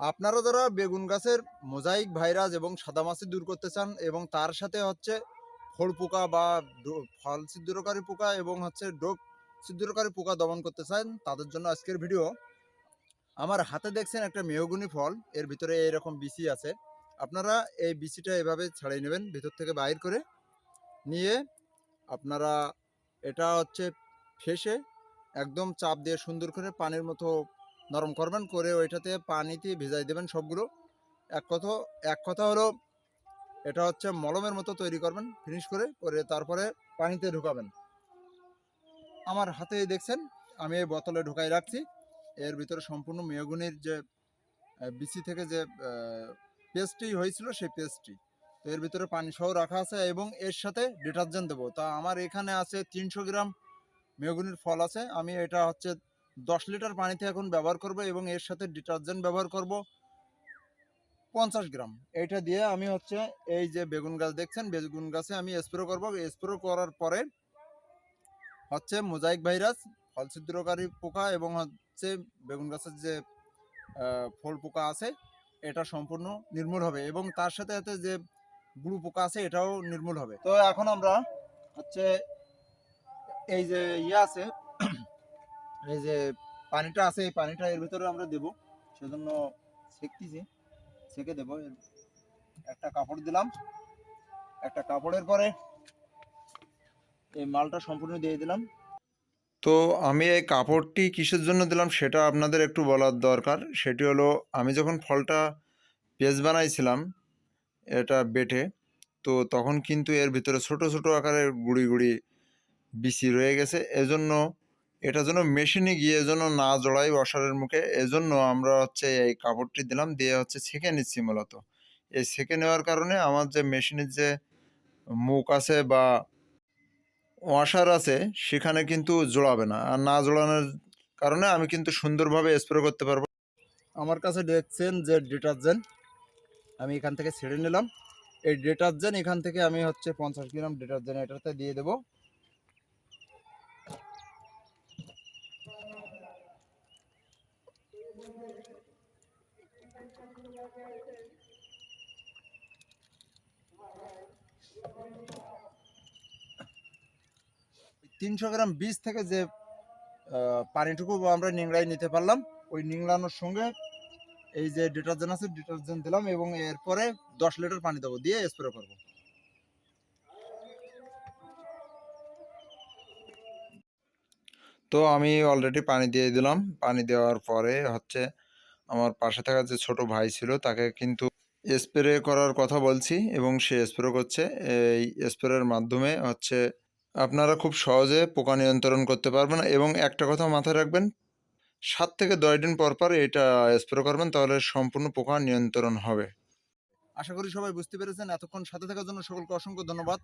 আপনারা যারা বেগুন গাছের মোজাইক ভাইরাস এবং সাদা মাছি দূর করতে চান এবং তার সাথে হচ্ছে ফল পোকা বা ফল ছিদ্রকারী পোকা এবং হচ্ছে ডোক ছিদ্রকারী পোকা দমন করতে চান, তাদের জন্য আজকের ভিডিও। আমার হাতে দেখছেন একটা মেহগুনি ফল, এর ভিতরে এরকম বিচি আছে। আপনারা এই বিচিটা এভাবে ছাড়িয়ে নেবেন, ভিতর থেকে বাইর করে নিয়ে আপনারা এটা হচ্ছে ফেসে একদম চাপ দিয়ে সুন্দর করে পানির মতো নরম করবেন, করে ওইটাতে পানিতে ভেজাই দেবেন সবগুলো। এক কথা এক কথা হলো, এটা হচ্ছে মলমের মতো তৈরি করবেন ফিনিশ করে করে তারপরে পানিতে ঢুকাবেন। আমার হাতে দেখছেন, আমি এই বোতলে ঢুকাই রাখছি। এর ভিতরে সম্পূর্ণ মেয়গুনির যে বিচি থেকে যে পেস্টটি হয়েছিল সেই পেস্টটি তো এর ভিতরে পানি সহ রাখা আছে এবং এর সাথে ডিটারজেন্ট দেবো। তা আমার এখানে আছে তিনশো গ্রাম মেয়গুনির ফল আছে। আমি এটা হচ্ছে দশ লিটার পানিতে এখন ব্যবহার করব এবং এর সাথে ডিটারজেন্ট ব্যবহার করব পঞ্চাশ গ্রাম। এইটা দিয়ে আমি হচ্ছে এই যে বেগুন গাছ দেখছেন, বেগুন গাছে আমি স্প্রে করব। স্প্রে করার পরে হচ্ছে মোজাইক ভাইরাস ফল ছিদ্রকারী পোকা এবং হচ্ছে বেগুন গাছের যে ফল পোকা আছে, এটা সম্পূর্ণ নির্মূল হবে এবং তার সাথে সাথে যে গুরু পোকা আছে, এটাও নির্মূল হবে। তো এখন আমরা হচ্ছে এই যে ইয়ে আছে এই যে পানিটা আছে, এই পানিটা এর ভিতরে আমরা দেব। সেজন্য সেকতেছি সেকে দেবো। একটা কাপড় দিলাম। একটা কাপড়ের পরে এই মালটা সম্পূর্ণ দিয়ে দিলাম। তো আমি এই কাপড়টি কিসের জন্য দিলাম সেটা আপনাদের একটু বলার দরকার। সেটি হলো, আমি যখন ফলটা পেজ বানাইছিলাম, এটা বেটে, তো তখন কিন্তু এর ভিতরে ছোট ছোট আকারের গুড়ি গুড়ি বিচি রয়ে গেছে। এজন্য এটা যেন মেশিনে গিয়ে যেন না জড়াই অসারের মুখে, এজন্য আমরা হচ্ছে এই কাপড়টি দিলাম, দিয়ে হচ্ছে ছেঁকে নিচ্ছি মূলত। এই ছেঁকে নেওয়ার কারণে আমার যে মেশিনের যে মুখ আছে বা ওয়াশার আছে, সেখানে কিন্তু জোড়াবে না। আর না জোড়ানোর কারণে আমি কিন্তু সুন্দরভাবে স্প্রে করতে পারব। আমার কাছে দেখছেন যে ডিটারজেন্ট, আমি এখান থেকে ছেড়ে নিলাম। এই ডিটারজেন্ট এখান থেকে আমি হচ্ছে পঞ্চাশ গ্রাম ডিটারজেন্ট এটাতে দিয়ে দেবো। তিনশো গ্রাম বীজ থেকে যে পানিটুকু আমরা নিংড়াই নিতে পারলাম, ওই নিংড়ানোর সঙ্গে এই যে ডিটারজেন্ট আছে ডিটারজেন্ট দিলাম এবং এরপরে দশ লিটার পানি দেবো, দিয়ে স্প্রে করব। তো আমি অলরেডি পানি দিয়ে দিলাম। পানি দেওয়ার পরে হচ্ছে আমার পাশে থাকা যে ছোট ভাই ছিল তাকে কিন্তু স্প্রে করার কথা বলছি এবং সে স্প্রে করছে। এই স্প্রের মাধ্যমে হচ্ছে আপনারা খুব সহজে পোকা নিয়ন্ত্রণ করতে পারবেন এবং একটা কথা মাথায় রাখবেন, সাত থেকে দশ দিন পর পর এটা স্প্রে করবেন তাহলে সম্পূর্ণ পোকা নিয়ন্ত্রণ হবে। আশা করি সবাই বুঝতে পেরেছেন। এতক্ষণ সাথে থাকার জন্য সকলকে অসংখ্য ধন্যবাদ।